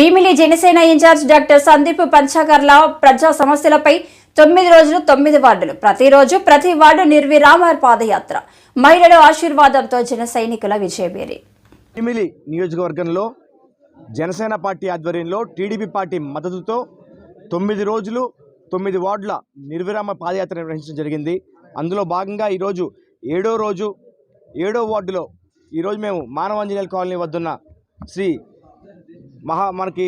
Bheemili Janasena incharge doctor Sandeep Panchakarla ప్రజా సమస్యలపై తొమ్మిది రోజులు తొమ్మిది వార్డులు. ప్రతిరోజు ప్రతి వార్డు నిర్విరామ పాదయాత్ర. మహిళల ఆశీర్వాదంతో జన సైనికుల విజయబేరి భీమిలి నియోజకవర్గంలో జనసేన పార్టీ ఆధ్వర్యంలో టీడీపీ పార్టీ మద్దతుతో తొమ్మిది రోజులు తొమ్మిది వార్డుల నిర్విరామ పాదయాత్ర నిర్వహించడం జరిగింది. అందులో భాగంగా ఈరోజు ఏడో రోజు ఏడో వార్డులో ఈరోజు మేము మానవాంజనేయుల కాలనీ వద్దున్న శ్రీ మహా మనకి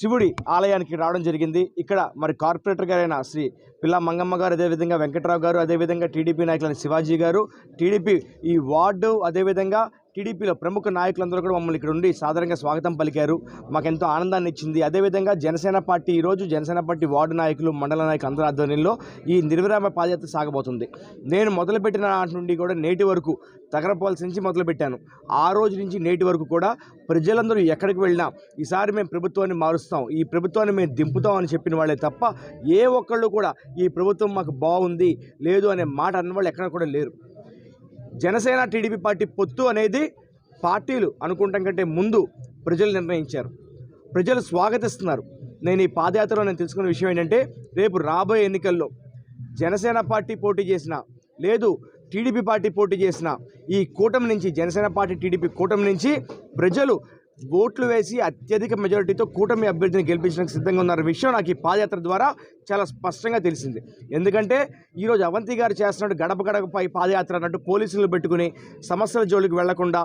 శివుడి ఆలయానికి రావడం జరిగింది. ఇక్కడ మరి కార్పొరేటర్ గారైన శ్రీ పిల్ల మంగమ్మ గారు అదేవిధంగా వెంకట్రావు గారు అదేవిధంగా టీడీపీ నాయకులైన శివాజీ గారు టీడీపీ ఈ వార్డు అదేవిధంగా టీడీపీలో ప్రముఖ నాయకులందరూ కూడా మమ్మల్ని ఇక్కడ ఉండి సాధారణంగా స్వాగతం పలికారు. మాకెంతో ఆనందాన్ని ఇచ్చింది. అదేవిధంగా జనసేన పార్టీ ఈరోజు జనసేన పార్టీ వార్డు నాయకులు మండల నాయకులు అందరి ఆధ్వర్యంలో ఈ నిర్విరామ పాదయాత్ర సాగబోతుంది. నేను మొదలుపెట్టిన నాటి నుండి కూడా నేటి వరకు తగరపాల్సి నుంచి మొదలుపెట్టాను. ఆ రోజు నుంచి నేటి వరకు కూడా ప్రజలందరూ ఎక్కడికి వెళ్ళినా ఈసారి మేము ప్రభుత్వాన్ని మారుస్తాం. ఈ ప్రభుత్వాన్ని మేము దింపుతాం అని చెప్పిన వాళ్ళే తప్ప ఏ ఒక్కళ్ళు కూడా ఈ ప్రభుత్వం మాకు బాగుంది లేదు అనే మాట అన్న వాళ్ళు ఎక్కడ కూడా లేరు. జనసేన టీడీపీ పార్టీ పొత్తు అనేది పార్టీలు అనుకుంటాం కంటే ముందు ప్రజలు నిర్ణయించారు. ప్రజలు స్వాగతిస్తున్నారు. నేను ఈ పాదయాత్రలో నేను తెలుసుకున్న విషయం ఏంటంటే రేపు రాబోయే ఎన్నికల్లో జనసేన పార్టీ పోటీ చేసిన లేదు టీడీపీ పార్టీ పోటీ చేసిన ఈ కూటమి నుంచి జనసేన పార్టీ టీడీపీ కూటమి నుంచి ప్రజలు ఓట్లు వేసి అత్యధిక మెజారిటీతో కూటమి అభ్యర్థిని గెలిపించడానికి సిద్ధంగా ఉన్న విషయం నాకు ఈ పాదయాత్ర ద్వారా చాలా స్పష్టంగా తెలిసింది. ఎందుకంటే ఈరోజు అవంతి గారు చేస్తున్నట్టు గడప గడపపై పాదయాత్ర అన్నట్టు పోలీసులు పెట్టుకుని సమస్యల జోలికి వెళ్ళకుండా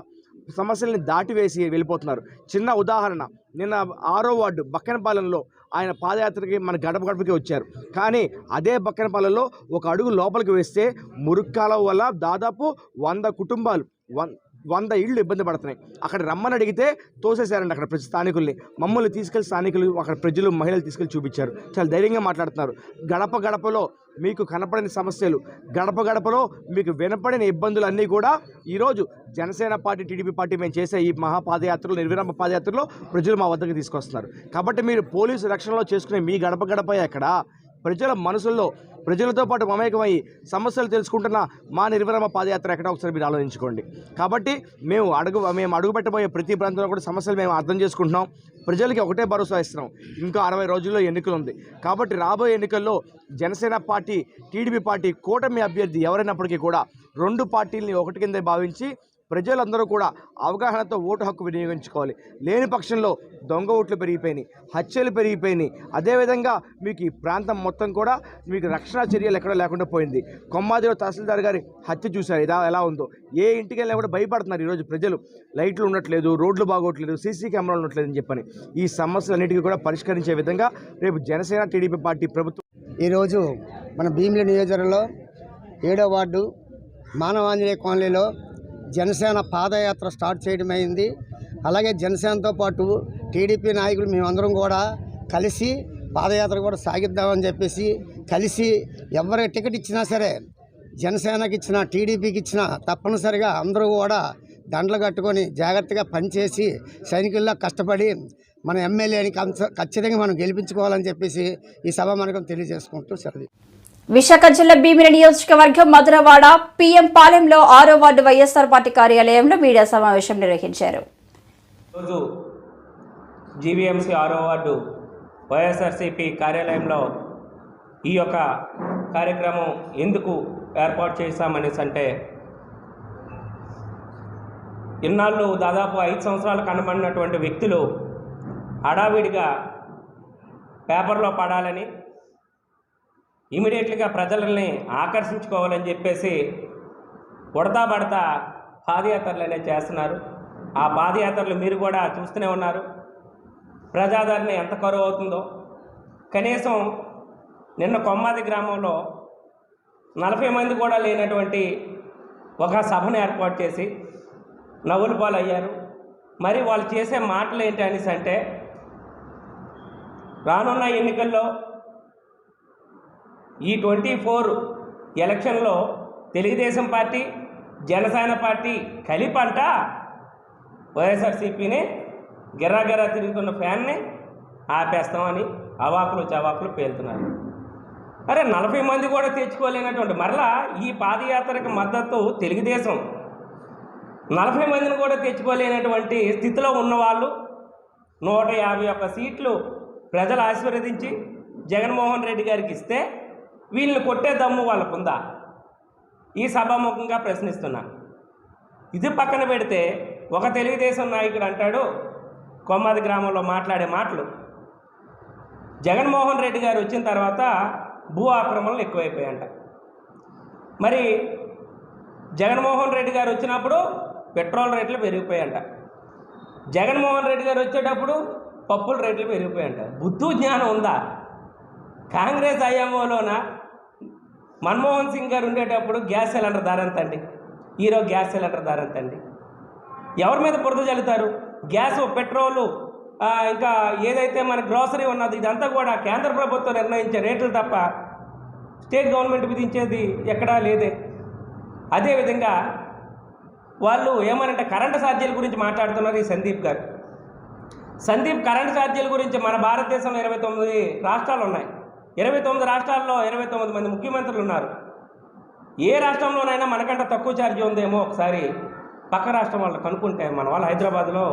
సమస్యల్ని దాటివేసి వెళ్ళిపోతున్నారు. చిన్న ఉదాహరణ నిన్న ఆరో వార్డు బక్కనపాలెంలో ఆయన పాదయాత్రకి మన గడప గడపకి వచ్చారు. కానీ అదే బక్కనపాలెంలో ఒక అడుగు లోపలికి వేస్తే మురుక్కాల వల్ల దాదాపు వంద కుటుంబాలు వన్ వంద ఇళ్ళు ఇబ్బంది పడుతున్నాయి. అక్కడ రమ్మని అడిగితే తోసేశారండి అక్కడ ప్రజ స్థానికుల్ని. మమ్మల్ని తీసుకెళ్ళి స్థానికులు అక్కడ ప్రజలు మహిళలు తీసుకెళ్ళి చూపించారు. చాలా ధైర్యంగా మాట్లాడుతున్నారు. గడప గడపలో మీకు కనపడని సమస్యలు గడప గడపలో మీకు వినపడిన ఇబ్బందులు అన్నీ కూడా ఈరోజు జనసేన పార్టీ టీడీపీ పార్టీ మేము చేసే ఈ మహాపాదయాత్రలో నిర్విరామ పాదయాత్రలో ప్రజలు మా వద్దకు తీసుకొస్తున్నారు. కాబట్టి మీరు పోలీసు రక్షణలో చేసుకునే మీ గడప గడప ఎక్కడా? ప్రజల మనసుల్లో ప్రజలతో పాటు మమేకమై సమస్యలు తెలుసుకుంటున్న మా నిర్విరామ పాదయాత్ర ఎక్కడ ఒకసారి మీరు ఆలోచించుకోండి. కాబట్టి మేము అడుగు మేము అడుగుపెట్టబోయే ప్రతి ప్రాంతంలో కూడా సమస్యలు మేము అర్థం చేసుకుంటున్నాం. ప్రజలకి ఒకటే భరోసా ఇస్తున్నాం. ఇంకా అరవై రోజుల్లో ఎన్నికలు ఉంది కాబట్టి రాబోయే ఎన్నికల్లో జనసేన పార్టీ టీడీపీ పార్టీ కూటమి అభ్యర్థి ఎవరైనప్పటికీ కూడా రెండు పార్టీలని ఒకటి కిందే భావించి ప్రజలందరూ కూడా అవగాహనతో ఓటు హక్కు వినియోగించుకోవాలి. లేని పక్షంలో దొంగ ఓట్లు పెరిగిపోయినాయి హత్యలు పెరిగిపోయినాయి. అదేవిధంగా మీకు ఈ ప్రాంతం మొత్తం కూడా మీకు రక్షణ చర్యలు ఎక్కడ లేకుండా పోయింది. కొమ్మాదిలో తహసీల్దార్ గారి హత్య చూశారు. ఇదా ఎలా ఉందో? ఏ ఇంటికి వెళ్ళినా కూడా భయపడుతున్నారు ఈరోజు ప్రజలు. లైట్లు ఉండట్లేదు రోడ్లు బాగోట్లేదు సీసీ కెమెరాలు ఉండట్లేదు అని చెప్పని ఈ సమస్యలన్నిటికీ కూడా పరిష్కరించే విధంగా రేపు జనసేన టీడీపీ పార్టీ ప్రభుత్వం ఈరోజు మన భీమిలి నియోజకవర్గంలో ఏడో వార్డు మానవాంజనేయ కాలనీలో జనసేన పాదయాత్ర స్టార్ట్ చేయడం అయింది. అలాగే జనసేనతో పాటు టీడీపీ నాయకులు మేమందరం కూడా కలిసి పాదయాత్ర కూడా సాగిద్దామని చెప్పేసి కలిసి ఎవరి టికెట్ ఇచ్చినా సరే జనసేనకి ఇచ్చిన టీడీపీకి ఇచ్చిన తప్పనిసరిగా అందరూ కూడా దండలు కట్టుకొని జాగ్రత్తగా పనిచేసి సైనికుల్లో కష్టపడి మన ఎమ్మెల్యేని ఖచ్చితంగా మనం గెలిపించుకోవాలని చెప్పేసి ఈ సభ మనకు తెలియజేసుకుంటూ సెలవు విశాఖ జిల్లా భీమిలి నియోజకవర్గం మధురవాడ పిఎం పాలెంలో ఆరో వార్డు వైఎస్ఆర్ పార్టీ కార్యాలయంలో మీడియా సమావేశం నిర్వహించారు. రోజు జీవీఎంసీ ఆరో వార్డు వైఎస్ఆర్సీపీ కార్యాలయంలో ఈ యొక్క కార్యక్రమం ఎందుకు ఏర్పాటు చేశామనేసి అంటే ఇన్నాళ్ళు దాదాపు ఐదు సంవత్సరాలు కనబడినటువంటి వ్యక్తులు హడావిడిగా పేపర్లో పడాలని ఇమీడియట్గా ప్రజలని ఆకర్షించుకోవాలని చెప్పేసి ఉడతా పడతా పాదయాత్రలు అనేవి చేస్తున్నారు. ఆ పాదయాత్రలు మీరు కూడా చూస్తూనే ఉన్నారు. ప్రజాదరణ ఎంత కరువు అవుతుందో. కనీసం నిన్న కొమ్మాది గ్రామంలో నలభై మంది కూడా లేనటువంటి ఒక సభను ఏర్పాటు చేసి నవ్వులు పాలయ్యారు. మరి వాళ్ళు చేసే మాటలు ఏంటి అనేసి అంటే రానున్న ఎన్నికల్లో ఈ ట్వంటీ ఫోర్ ఎలక్షన్లో తెలుగుదేశం పార్టీ జనసేన పార్టీ కలిపంట వైఎస్ఆర్సీపీని గిర్రా తిరుగుతున్న ఫ్యాన్ని ఆపేస్తామని అవాకులు చవాకులు పేలుతున్నారు. అరే నలభై మంది కూడా తెచ్చుకోలేనటువంటి మరలా ఈ పాదయాత్రకు మద్దతు తెలుగుదేశం. నలభై మందిని కూడా తెచ్చుకోలేనటువంటి స్థితిలో ఉన్నవాళ్ళు నూట యాభై ఒక్క సీట్లు ప్రజలు ఆశీర్వదించి జగన్మోహన్ రెడ్డి గారికి ఇస్తే వీళ్ళని కొట్టే దమ్ము వాళ్ళకుందా? ఈ సభాముఖంగా ప్రశ్నిస్తున్నా. ఇది పక్కన పెడితే ఒక తెలుగుదేశం నాయకుడు అంటాడు కొమ్మది గ్రామంలో మాట్లాడే మాటలు. జగన్మోహన్ రెడ్డి గారు వచ్చిన తర్వాత భూ ఆక్రమణలు ఎక్కువైపోయాయంట. మరి జగన్మోహన్ రెడ్డి గారు వచ్చినప్పుడు పెట్రోల్ రేట్లు పెరిగిపోయాయంట. జగన్మోహన్ రెడ్డి గారు వచ్చేటప్పుడు పప్పుల రేట్లు పెరిగిపోయాయంట. బుద్ధు జ్ఞానం ఉందా? కాంగ్రెస్ ఐఎంఓలోన? మన్మోహన్ సింగ్ గారు ఉండేటప్పుడు గ్యాస్ సిలిండర్ ధర ఎంత ఈరోజు గ్యాస్ సిలిండర్ ధర ఎవరి మీద బురద చల్లుతారు గ్యాస్ పెట్రోలు ఇంకా ఏదైతే మన గ్రోసరీ ఉన్నది ఇదంతా కూడా కేంద్ర ప్రభుత్వం నిర్ణయించే రేట్లు తప్ప స్టేట్ గవర్నమెంట్ విధించేది ఎక్కడా లేదే. అదేవిధంగా వాళ్ళు ఏమనంటే కరెంటు ఛార్జీల గురించి మాట్లాడుతున్నారు ఈ సందీప్ గారు. సందీప్ కరెంటు ఛార్జీల గురించి మన భారతదేశంలో ఇరవై తొమ్మిది రాష్ట్రాలు ఉన్నాయి. ఇరవై తొమ్మిది రాష్ట్రాల్లో ఇరవై తొమ్మిది మంది ముఖ్యమంత్రులు ఉన్నారు. ఏ రాష్ట్రంలోనైనా మనకంటే తక్కువ ఛార్జీ ఉందేమో ఒకసారి పక్క రాష్ట్రం వాళ్ళు కనుక్కుంటే మన వాళ్ళు హైదరాబాద్లో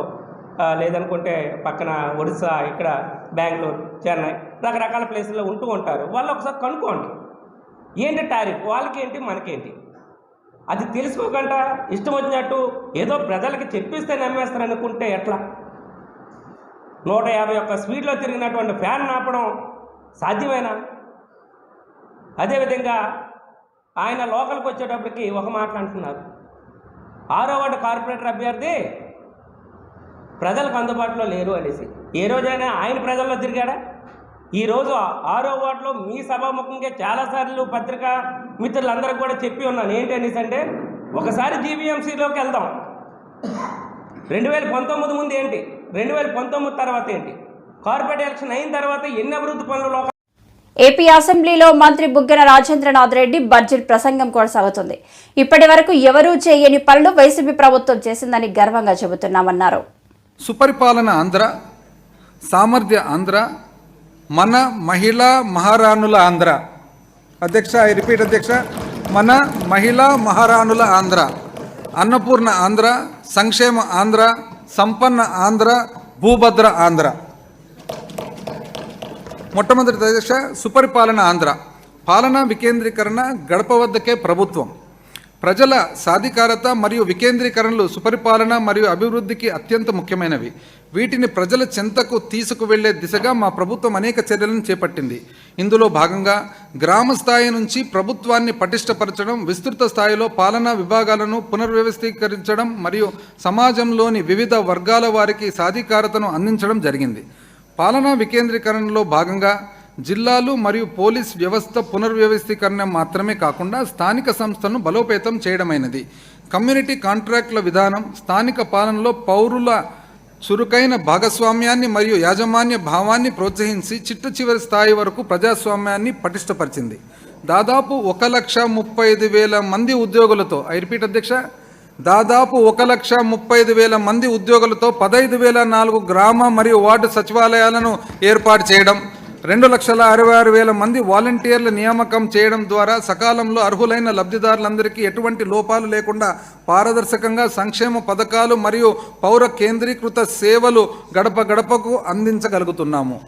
లేదనుకుంటే పక్కన ఒడిశా ఇక్కడ బెంగళూరు చెన్నై రకరకాల ప్లేసుల్లో ఉంటూ ఉంటారు. వాళ్ళు ఒకసారి కనుక్కోండి. ఏంటి టారిఫ్? వాళ్ళకేంటి మనకేంటి? అది తెలుసుకోకుండా ఇష్టం వచ్చినట్టు ఏదో ప్రజలకి చెప్పిస్తే నమ్మేస్తారు అనుకుంటే ఎట్లా? నూట యాభై ఒక్క స్పీడ్లో తిరిగినటువంటి ఫ్యాన్ ఆపడం సాధ్యమేనా? అదేవిధంగా ఆయన లోకల్కి వచ్చేటప్పటికి ఒక మాట అంటున్నారు. ఆరో వార్డు కార్పొరేటర్ అభ్యర్థి ప్రజలకు అందుబాటులో లేరు అనేసి. ఏ రోజైనా ఆయన ప్రజల్లో తిరిగాడా? ఈరోజు ఆరో వార్డులో మీ సభాముఖంగా చాలాసార్లు పత్రికా మిత్రులందరికీ కూడా చెప్పి ఉన్నాను. ఏంటి అనేసి అంటే ఒకసారి జీబీఎంసీలోకి వెళ్దాం. రెండు వేల పంతొమ్మిది ముందు ఏంటి? రెండు వేల పంతొమ్మిది తర్వాత ఏంటి? కార్పొరేట్ ఎలక్షన్ అయిన తర్వాత ఎన్ని అభివృద్ధి పనులు లోక ఏపీ అసెంబ్లీలో మంత్రి బుగ్గన రాజేంద్రనాథ్ రెడ్డి బడ్జెట్ ప్రసంగం కొనసాగుతుంది. ఇప్పటి వరకు ఎవరూ చేయని పనులు వైసీపీ ప్రభుత్వం చేసిందని గర్వంగా చెబుతున్నామన్నారు. సుపరిపాలన ఆంధ్ర సామర్థ్య ఆంధ్ర మన మహిళా మహారాణుల ఆంధ్ర. అధ్యక్ష ఐ రిపీట్ అధ్యక్ష మన మహిళా మహారాణుల ఆంధ్ర. అన్నపూర్ణ ఆంధ్ర సంక్షేమ ఆంధ్ర సంపన్న ఆంధ్ర భూభద్ర ఆంధ్ర. మొట్టమొదటి దశ సుపరిపాలన ఆంధ్ర. పాలనా వికేంద్రీకరణ గడప వద్దకే ప్రభుత్వం. ప్రజల సాధికారత మరియు వికేంద్రీకరణలు సుపరిపాలన మరియు అభివృద్ధికి అత్యంత ముఖ్యమైనవి. వీటిని ప్రజల చెంతకు తీసుకువెళ్ళే దిశగా మా ప్రభుత్వం అనేక చర్యలను చేపట్టింది. ఇందులో భాగంగా గ్రామ స్థాయి నుంచి ప్రభుత్వాన్ని పటిష్టపరచడం విస్తృత స్థాయిలో పాలనా విభాగాలను పునర్వ్యవస్థీకరించడం మరియు సమాజంలోని వివిధ వర్గాల వారికి సాధికారతను అందించడం జరిగింది. పాలనా వికేంద్రీకరణలో భాగంగా జిల్లాలు మరియు పోలీస్ వ్యవస్థ పునర్వ్యవస్థీకరణ మాత్రమే కాకుండా స్థానిక సంస్థలను బలోపేతం చేయడమైనది. కమ్యూనిటీ కాంట్రాక్టుల విధానం స్థానిక పాలనలో పౌరుల చురుకైన భాగస్వామ్యాన్ని మరియు యాజమాన్య భావాన్ని ప్రోత్సహించి చిట్ట చివరి స్థాయి వరకు ప్రజాస్వామ్యాన్ని పటిష్టపరిచింది. దాదాపు ఒక లక్ష ముప్పై ఐదు వేల మంది ఉద్యోగులతో ఐ రిపీట్ అధ్యక్ష దాదాపు ఒక లక్ష ముప్పై ఐదు వేల మంది ఉద్యోగులతో పదహైదు వేల నాలుగు గ్రామ మరియు వార్డు సచివాలయాలను ఏర్పాటు చేయడం రెండు లక్షల అరవై ఆరు వేల మంది వాలంటీర్ల నియామకం చేయడం ద్వారా సకాలంలో అర్హులైన లబ్ధిదారులందరికీ ఎటువంటి లోపాలు లేకుండా పారదర్శకంగా సంక్షేమ పథకాలు మరియు పౌర కేంద్రీకృత సేవలు గడప గడపకు అందించగలుగుతున్నాము.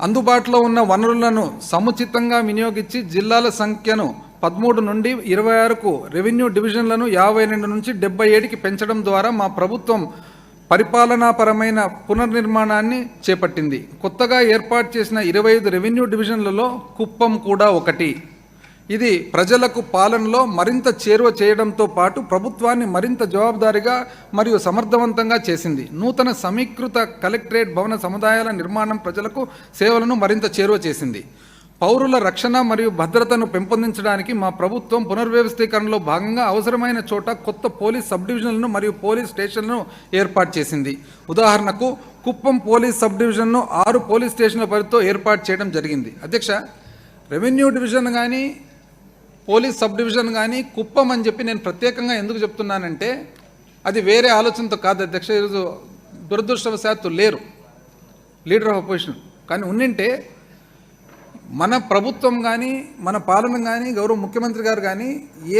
అందుబాటులో ఉన్న వనరులను సముచితంగా వినియోగించి జిల్లాల సంఖ్యను పదమూడు నుండి ఇరవై ఆరుకు రెవెన్యూ డివిజన్లను యాభై రెండు నుంచి డెబ్బై ఏడుకి పెంచడం ద్వారా మా ప్రభుత్వం పరిపాలనాపరమైన పునర్నిర్మాణాన్ని చేపట్టింది. కొత్తగా ఏర్పాటు చేసిన ఇరవై ఐదు రెవెన్యూ డివిజన్లలో కుప్పం కూడా ఒకటి. ఇది ప్రజలకు పాలనలో మరింత చేరువ చేయడంతో పాటు ప్రభుత్వాన్ని మరింత జవాబుదారిగా మరియు సమర్థవంతంగా చేసింది. నూతన సమీకృత కలెక్టరేట్ భవన సముదాయాల నిర్మాణం ప్రజలకు సేవలను మరింత చేరువ చేసింది. పౌరుల రక్షణ మరియు భద్రతను పెంపొందించడానికి మా ప్రభుత్వం పునర్వ్యవస్థీకరణలో భాగంగా అవసరమైన చోట కొత్త పోలీస్ సబ్ డివిజన్లను మరియు పోలీస్ స్టేషన్లను ఏర్పాటు చేసింది. ఉదాహరణకు కుప్పం పోలీస్ సబ్ డివిజన్ను ఆరు పోలీస్ స్టేషన్ల పరిధితో ఏర్పాటు చేయడం జరిగింది. అధ్యక్ష రెవెన్యూ డివిజన్ కానీ పోలీస్ సబ్ డివిజన్ కానీ కుప్పం అని చెప్పి నేను ప్రత్యేకంగా ఎందుకు చెప్తున్నానంటే అది వేరే ఆలోచనతో కాదు అధ్యక్ష. ఈరోజు దురదృష్టవశాత్తు లేరు. Leader of opposition. కానీ ఉన్నింటే మన ప్రభుత్వం కానీ మన పాలన కానీ గౌరవ ముఖ్యమంత్రి గారు కానీ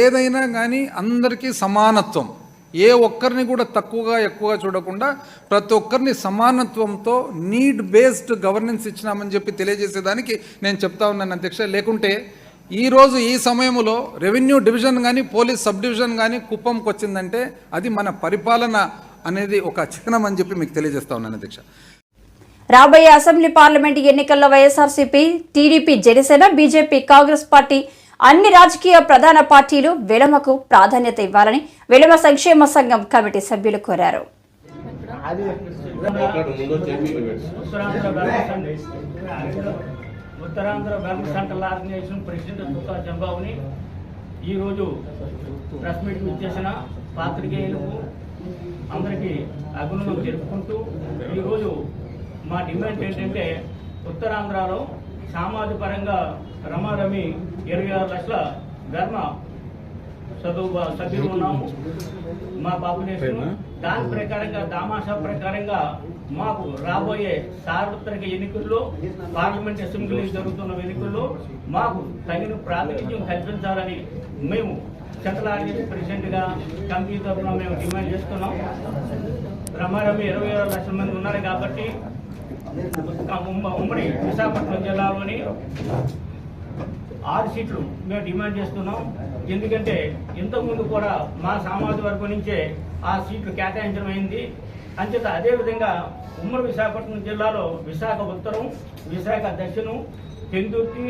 ఏదైనా కానీ అందరికీ సమానత్వం. ఏ ఒక్కరిని కూడా తక్కువగా ఎక్కువగా చూడకుండా ప్రతి ఒక్కరిని సమానత్వంతో నీడ్ బేస్డ్ గవర్నెన్స్ ఇచ్చినామని చెప్పి తెలియజేసేదానికి నేను చెప్తా ఉన్నాను అధ్యక్ష. లేకుంటే ఈరోజు ఈ సమయంలో రెవెన్యూ డివిజన్ కానీ పోలీస్ సబ్ డివిజన్ కానీ కుప్పంకి వచ్చిందంటే అది మన పరిపాలన అనేది ఒక చిహ్నం అని చెప్పి మీకు తెలియజేస్తా ఉన్నాను అధ్యక్ష. రాబోయే అసెంబ్లీ పార్లమెంట్ ఎన్నికల్లో YSRCP TDP Janasena BJP Congress party అన్ని రాజకీయ ప్రధాన పార్టీలు వెలమకు ప్రాధాన్యత ఇవ్వాలని వెలమ సంక్షేమ సంఘం కమిటీ సభ్యులు కోరారు. Uttarandhra balance central organisation president Dukka చంబాబుని ఈరోజు ప్రెస్ మీట్ ఇచ్చేసిన పాత్రికేయులకు అందరికీ అభినందనలు జరుపుకుంటూ ఈరోజు మా డిమాండ్ ఏంటంటే ఉత్తరాంధ్రలో సామాజిక పరంగా రమారమి ఇరవై ఆరు లక్షల ధర్మ చదువు సభ్యులు ఉన్నాము. మా పాపులేషన్ దాని ప్రకారంగా దామాషా ప్రకారంగా మాకు రాబోయే సార్వత్రిక ఎన్నికల్లో పార్లమెంట్ అసెంబ్లీ జరుగుతున్న ఎన్నికల్లో మాకు తగిన ప్రాతినిధ్యం కల్పించాలని మేము సెంట్రల్ ఆర్గనైజ్ ప్రెసిడెంట్గా కమిటీ తరఫున మేము డిమాండ్ చేస్తున్నాం. రమారమి ఇరవై ఆరు లక్షల మంది ఉన్నారు కాబట్టి ఉమ్మడి విశాఖపట్నం జిల్లాలోని ఆరు సీట్లు మేము డిమాండ్ చేస్తున్నాం. ఎందుకంటే ఇంతకుముందు కూడా మా సామాజిక వర్గం నుంచే ఆ సీట్లు కేటాయించడం అయింది. అంచేత అదేవిధంగా ఉమ్మడి విశాఖపట్నం జిల్లాలో విశాఖ ఉత్తరం విశాఖ దక్షిణం పెందుర్తి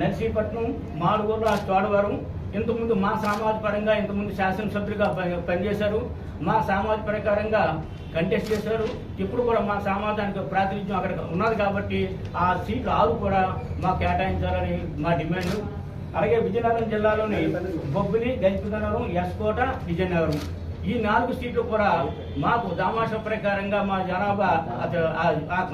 నర్సీపట్నం మాడుగుల చోడవరం ఇంతకుముందు మా సామాజిక పరంగా ఇంతకుముందు శాసనసభ్యులుగా ప- పనిచేశారు. మా సామాజిక ప్రకారంగా కంటెస్ట్ చేశారు. ఇప్పుడు కూడా మా సమాజానికి ప్రాతినిధ్యం అక్కడ ఉన్నది కాబట్టి ఆ సీట్లు ఆరు కూడా మాకు కేటాయించాలని మా డిమాండ్. అలాగే విజయనగరం జిల్లాలోని బొబ్బిలి గజపతినగరం ఎస్కోట విజయనగరం. ఈ నాలుగు సీట్లు కూడా మాకు దామాష ప్రకారంగా మా జనాభా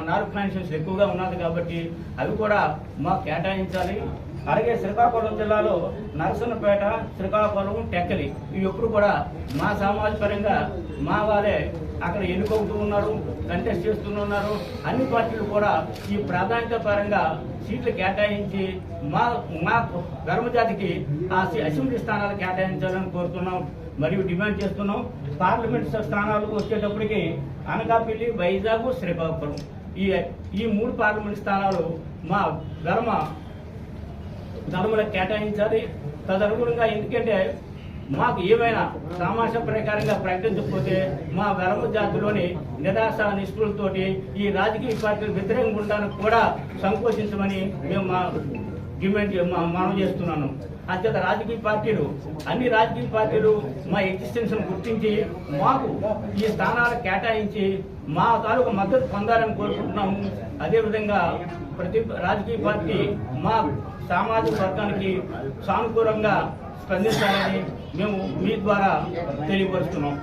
నాలుగు కాన్స్టిట్యూన్స్ ఎక్కువగా ఉన్నది కాబట్టి అవి కూడా మాకు కేటాయించాలి. అలాగే శ్రీకాకుళం జిల్లాలో నరసన్నపేట శ్రీకాకుళం టెక్కలి ఇవి ఎప్పుడు కూడా మా సమాజ పరంగా మా వాళ్ళే అక్కడ ఎన్నుకుంటూ ఉన్నారు కంటెస్ట్ చేస్తూనే ఉన్నారు. అన్ని పార్టీలు కూడా ఈ ప్రాధాన్యత పరంగా సీట్లు కేటాయించి మా మా ధర్మజాతికి ఆ సి- అసెంబ్లీ స్థానాలు కేటాయించాలని కోరుతున్నాం. మరియు డిమాండ్ చేస్తున్నాం. పార్లమెంట్ స్థానాలకు వచ్చేటప్పటికి అనకాపల్లి వైజాగ్ శ్రీకాకుళం. ఈ ఈ మూడు పార్లమెంట్ స్థానాలు మా ధర్మ ధర్మలకు కేటాయించాలి. తదనుగుణంగా ఎందుకంటే మాకు ఏమైనా సామాస ప్రకారంగా ప్రకటించకపోతే మా వెరమ జాతిలోని నిరాశ నిష్ఠులతోటి ఈ రాజకీయ పార్టీలు వ్యతిరేకంగా ఉండడానికి కూడా సంకోచించమని మేము మా డిమాండ్ మా- మనం చేస్తున్నాను. అంచేత రాజకీయ పార్టీలు అన్ని రాజకీయ పార్టీలు మా ఎగ్జిస్టెన్స్ గుర్తించి మాకు ఈ స్థానాలు కేటాయించి మా తాలూకు మద్దతు పొందాలని కోరుకుంటున్నాము. అదేవిధంగా ప్రతి రాజకీయ పార్టీ మా సామాజిక వర్గానికి సానుకూలంగా స్పందించాలని మేము మీ ద్వారా తెలియపరుస్తున్నాం.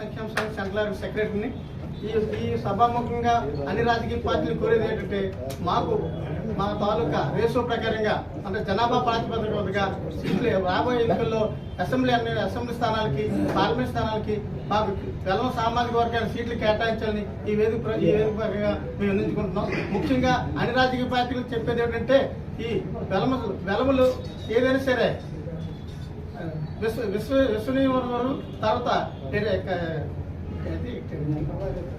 సంక్షేమ సంఘ సెంట్రల్ సెక్రటరీని ఈ ఈ సభాముఖంగా అన్ని రాజకీయ పార్టీలు కోరేది ఏంటంటే మాకు మా తాలూకా రేషో ప్రకారంగా అంటే జనాభా ప్రాతిపదికగా సీట్లు రాబోయే ఎన్నికల్లో అసెంబ్లీ అన్ని అసెంబ్లీ స్థానాలకి పార్లమెంట్ స్థానాలకి మాకు వెలమ సామాజిక వర్గాల సీట్లు కేటాయించాలని ఈ వేదిక ఈ వేదిక పరంగా మేము వినియోగించుకుంటున్నాం ముఖ్యంగా అన్ని రాజకీయ పార్టీలు చెప్పేది ఏంటంటే ఈ వెలమ వెలములు ఏదైనా సరే విశ్వ విశ్వ విశ్వనీయవరం తర్వాత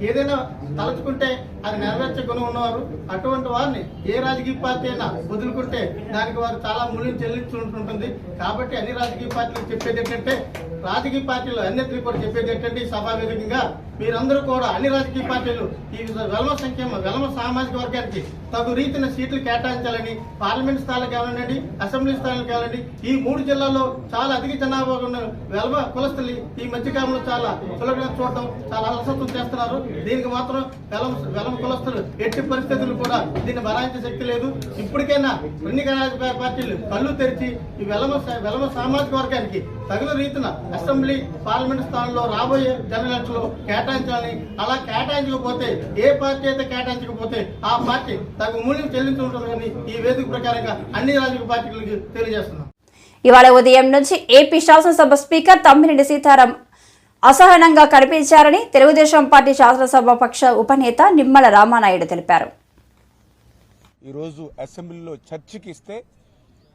ఏదైనా తలుచుకుంటే అది నెరవేర్చే గుణం ఉన్నవారు అటువంటి వారిని ఏ రాజకీయ పార్టీ అయినా వదులుకుంటే దానికి వారు చాలా మూల్యం చెల్లించుంటుంది కాబట్టి అన్ని రాజకీయ పార్టీలు చెప్పేది ఏంటంటే రాజకీయ పార్టీలు అన్నింటినీ కూడా చెప్పేది ఏంటంటే సభా వేదికగా మీరందరూ కూడా అన్ని రాజకీయ పార్టీలు ఈ వెలమ సంక్షేమ వెలమ సామాజిక వర్గానికి తగు రీతిన సీట్లు కేటాయించాలని పార్లమెంట్ స్థాయిలో కావాలండి అసెంబ్లీ స్థాయిలో కావాలండి ఈ మూడు జిల్లాల్లో చాలా అధిక జనాభా ఉన్న వెలమ కులస్తులు ఈ మధ్యకాలంలో చాలా సులభంగా చూడటం చాలా అలసత్వం చేస్తున్నారు. దీనికి మాత్రం వెలమ వెలమ కులస్తులు ఎట్టి పరిస్థితులు కూడా దీన్ని బలాయించే శక్తి లేదు. ఇప్పటికైనా ఎన్నికల రాజకీయ పార్టీలు కళ్ళు తెరిచి ఈ వెలమ వెలమ సామాజిక వర్గానికి తగిన రీతిన అసెంబ్లీ పార్లమెంట్ స్థానంలో రాబోయే జనరల్లో కేటాయించాలని అలా కేటాయించకపోతే ఏ పార్టీ అయితే కేటాయించకపోతే ఆ పార్టీ తగు మూల్యం చెల్లించుంటుందని ఈ వేదిక ప్రకారంగా అన్ని రాజకీయ పార్టీలకు తెలియజేస్తున్నాం. ఇవాళ ఉదయం నుంచి ఏపీ శాసనసభ స్పీకర్ తమ్మిరెడ్డి సీతారాం అసహనంగా కనిపించారని తెలుగుదేశం పార్టీ శాసనసభ పక్ష ఉపనేత నిమ్మల రామానాయుడు తెలిపారు. ఈరోజు అసెంబ్లీలో చర్చకి ఇస్తే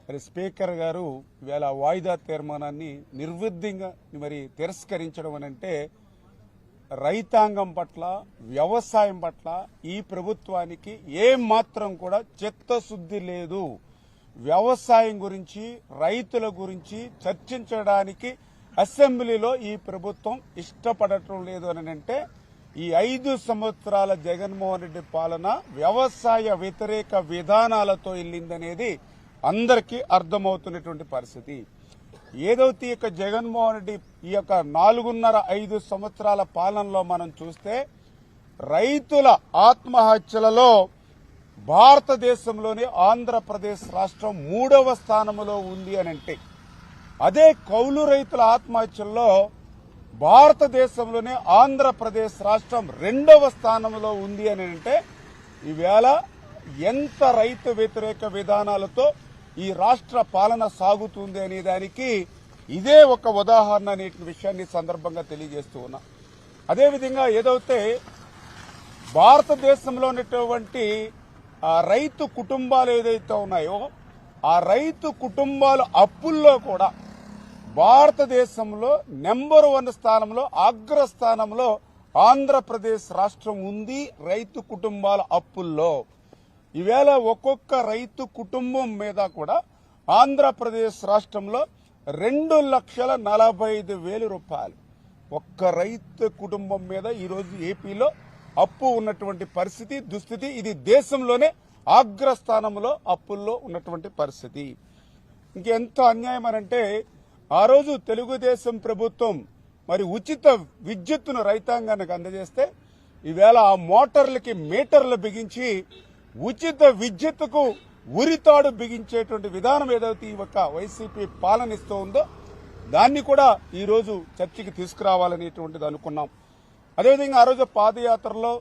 మరి స్పీకర్ గారు ఇవాళ వాయిదా తీర్మానాన్ని నిర్విఘ్నంగా మరి తిరస్కరించడం అని అంటే రైతాంగం పట్ల వ్యవసాయం పట్ల ఈ ప్రభుత్వానికి ఏ మాత్రం కూడా చిత్తశుద్ధి లేదు. వ్యవసాయం గురించి రైతుల గురించి చర్చించడానికి అసెంబ్లీలో ఈ ప్రభుత్వం ఇష్టపడటం లేదు అని అంటే ఈ ఐదు సంవత్సరాల జగన్మోహన్ రెడ్డి పాలన వ్యవసాయ వ్యతిరేక విధానాలతో వెళ్ళిందనేది అందరికీ అర్థమవుతున్నటువంటి పరిస్థితి. ఏదైతే ఈ యొక్క జగన్మోహన్ రెడ్డి ఈ యొక్క నాలుగున్నర ఐదు సంవత్సరాల పాలనలో మనం చూస్తే రైతుల ఆత్మహత్యలలో భారతదేశంలోని ఆంధ్రప్రదేశ్ రాష్ట్రం మూడవ స్థానంలో ఉంది అని అంటే అదే కౌలు రైతుల ఆత్మహత్యల్లో భారతదేశంలోనే ఆంధ్రప్రదేశ్ రాష్ట్రం రెండవ స్థానంలో ఉంది అని అంటే ఈవేళ ఎంత రైతు వ్యతిరేక విధానాలతో ఈ రాష్ట్ర పాలన సాగుతుంది అనే దానికి ఇదే ఒక ఉదాహరణ అనే విషయాన్ని సందర్భంగా తెలియజేస్తూ ఉన్నా. అదేవిధంగా ఏదైతే భారతదేశంలో ఉన్నటువంటి రైతు కుటుంబాలు ఏదైతే ఉన్నాయో ఆ రైతు కుటుంబాల అప్పుల్లో కూడా భారతదేశంలో నెంబర్ వన్ స్థానంలో అగ్రస్థానంలో ఆంధ్రప్రదేశ్ రాష్ట్రం ఉంది రైతు కుటుంబాల అప్పుల్లో. ఈవేళ ఒక్కొక్క రైతు కుటుంబం మీద కూడా ఆంధ్రప్రదేశ్ రాష్ట్రంలో రెండు లక్షల నలభై ఐదు వేల రూపాయలు. ఒక్క రైతు కుటుంబం మీద ఈరోజు ఏపీలో అప్పు ఉన్నటువంటి పరిస్థితి దుస్థితి ఇది దేశంలోనే అగ్రస్థానంలో అప్పుల్లో ఉన్నటువంటి పరిస్థితి. ఇంకెంత అన్యాయం అనంటే ఆ రోజు తెలుగుదేశం ప్రభుత్వం మరి ఉచిత విద్యుత్తును రైతాంగానికి అందజేస్తే ఈవేళ ఆ మోటార్లకి మీటర్లు బిగించి ఉచిత విద్యుత్తుకు ఉరితాడు బిగించేటువంటి విధానం ఏదైతే ఈ యొక్క వైసీపీ పాలనిస్తూ ఉందో దాన్ని కూడా ఈరోజు చర్చకి తీసుకురావాలనేటువంటిది అనుకున్నాం. అదేవిధంగా ఆ రోజు పాదయాత్రలో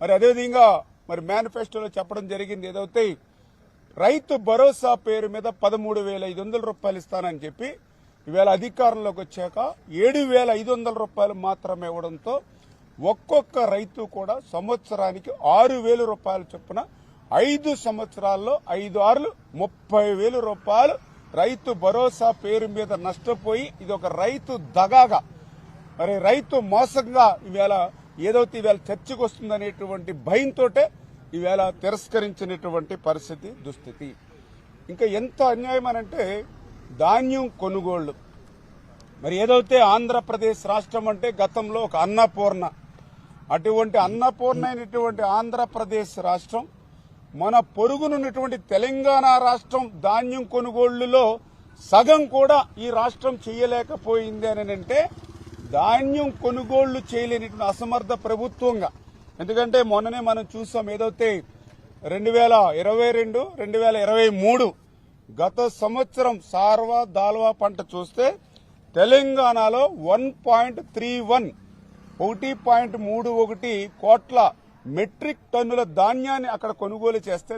మరి అదేవిధంగా మరి మేనిఫెస్టోలో చెప్పడం జరిగింది ఏదైతే రైతు భరోసా పేరు మీద పదమూడు వేల ఐదు వందల రూపాయలు ఇస్తానని చెప్పి ఈవేళ అధికారంలోకి వచ్చాక ఏడు వేల ఐదు వందల రూపాయలు మాత్రమే ఇవ్వడంతో ఒక్కొక్క రైతు కూడా సంవత్సరానికి ఆరు వేల రూపాయల చొప్పున ఐదు సంవత్సరాల్లో ఐదు ఆరులు ముప్పై వేల రూపాయలు. రైతు భరోసా పేరు మీద నష్టపోయి ఇది ఒక రైతు దగాగా. మరి రైతు మోసంగా ఈవేళ ఏదైతే ఈవేళ చర్చకు వస్తుందనేటువంటి భయంతోటే ఈవేళ తిరస్కరించినటువంటి పరిస్థితి దుస్థితి. ఇంకా ఎంత అన్యాయం అనంటే ధాన్యం కొనుగోళ్ళు. మరి ఏదైతే ఆంధ్రప్రదేశ్ రాష్ట్రం అంటే గతంలో ఒక అన్నపూర్ణ అటువంటి అన్నపూర్ణమైనటువంటి ఆంధ్రప్రదేశ్ రాష్ట్రం మన పొరుగునున్నటువంటి తెలంగాణ రాష్ట్రం ధాన్యం కొనుగోళ్ళులో సగం కూడా ఈ రాష్ట్రం చేయలేకపోయింది అని అంటే ధాన్యం కొనుగోళ్ళు చేయలేనిటువంటి అసమర్థ ప్రభుత్వంగా. ఎందుకంటే మొన్ననే మనం చూసాం ఏదైతే రెండు వేల ఇరవై రెండు రెండు వేల ఇరవై మూడు గత సంవత్సరం సార్వా దాల్వా పంట చూస్తే తెలంగాణలో వన్ పాయింట్ త్రీ వన్ ఒకటి పాయింట్ మూడు ఒకటి కోట్ల మెట్రిక్ టన్నుల ధాన్యాన్ని అక్కడ కొనుగోలు చేస్తే